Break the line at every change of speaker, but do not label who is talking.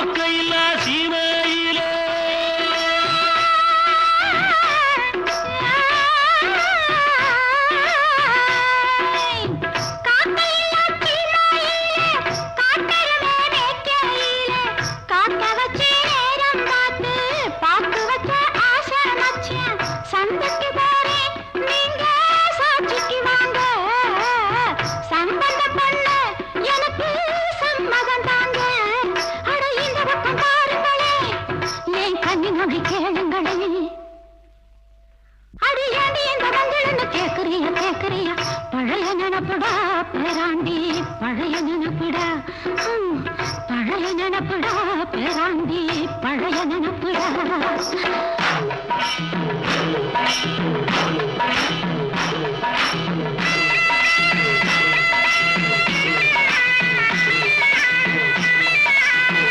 காக்கையில்லா சீமையிலே
சந்தைக்கு நகை கேளுங்களே. அடி ஏண்டி இந்த மஞ்சள்னு கேக்குறிய கேக்குறிய? பழைய நினப்புடா பேராண்டி. பழைய நினப்புடா. பழைய நினப்புடா பேராண்டி. பழைய நினப்புடா.